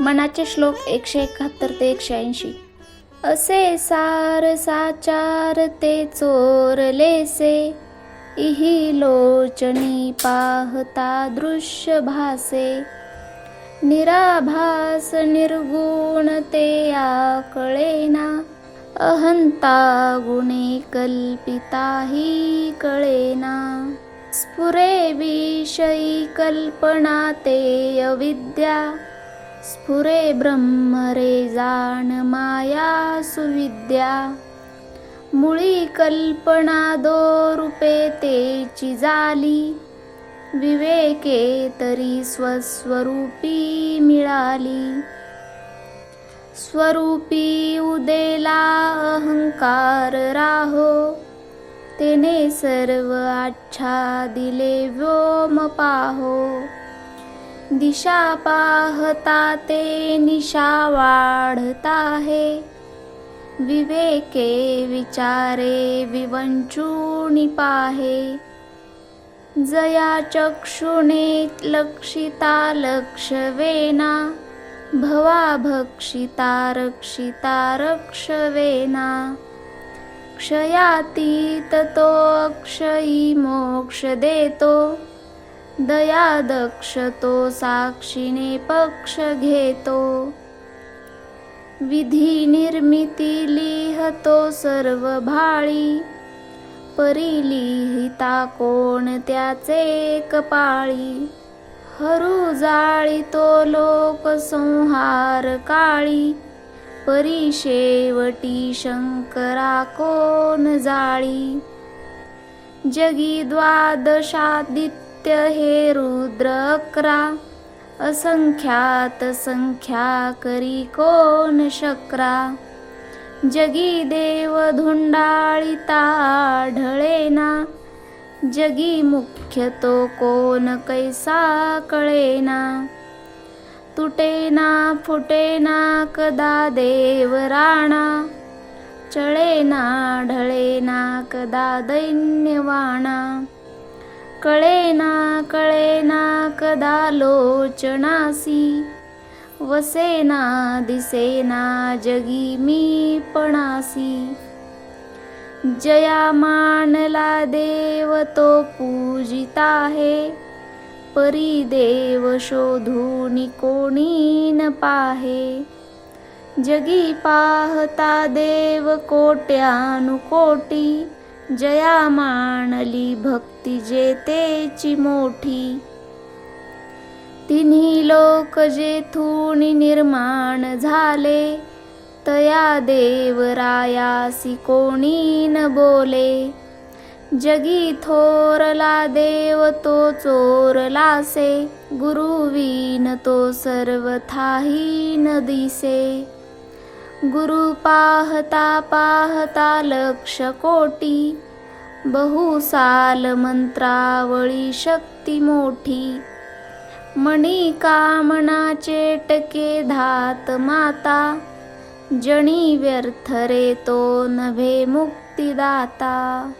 मनाचे श्लोक एकशे एकाहत्तर ते एकशे ऐंशी. असे सार साचार ते चोरलेसे इही लोचनी पाहता दृश्य भासे. निराभास निर्गुण ते आकळेना अहंता गुणे कल्पिता ही कळेना. स्फुरे विषयी कल्पना ते अविद्या स्फुरे ब्रह्म रे जाण माया सुविद्या. मुळी कल्पना दो रूपे तेची झाली विवेके तरी स्वस्वरूपी मिळाली. स्वरूपी उदेला अहंकार राहो. तेने सर्व आच्छा दिले व्योम पाहो. दिशा पाहता ते निशा वाढता है विवेके विचारे विवंचूणी पाहे. जया चक्षुणे लक्षिता लक्षवेना भवा भक्षिता रक्षिता रक्षवेना. क्षयातीत तो अक्षयी मोक्ष देतो. दया दक्ष तो साक्षीने पक्ष घेतो विधी निर्मिती लिहतो सर्व भाळी परिलिहिता कोण त्याचे कपाळी। हरू जाळी तो लोक संहार काळी परी शेवटी शंकरा कोण जाळी। जगी द्वादशादित्य हे रुद्रक्रा असंख्यात संख्या करी कोण शक्रा. जगी देव धुंडाळिता ढळेना जगी मुख्य तो कोण कैसा कळेना तुटेना फुटेना कदा देव राणा. चळेना ढळेना कदा दैन्यवाणा. कळेना कळेना कदा लोचनासी. वसेना दिसेना जगी मी पणासी. जया मानला देव तो पूजिता आहे परी देव शोधून कोणी न पाहे. जगी पाहता देव कोट्यानुकोटी. जया मानली भक्ती जेतेची मोठी. तिन्ही लोक जेथून निर्माण झाले तया देवरायासी कोणी न बोले. जगी थोरला देव तो चोरलासे गुरुवीन तो सर्वथाही न दिसे. गुरु पाहता पाहता लक्ष कोटी. बहुसाल मंत्रावळी शक्ती मोठी. मणी कामनाचे टके धात माता. जणी व्यर्थ रे तो नभे मुक्तिदाता.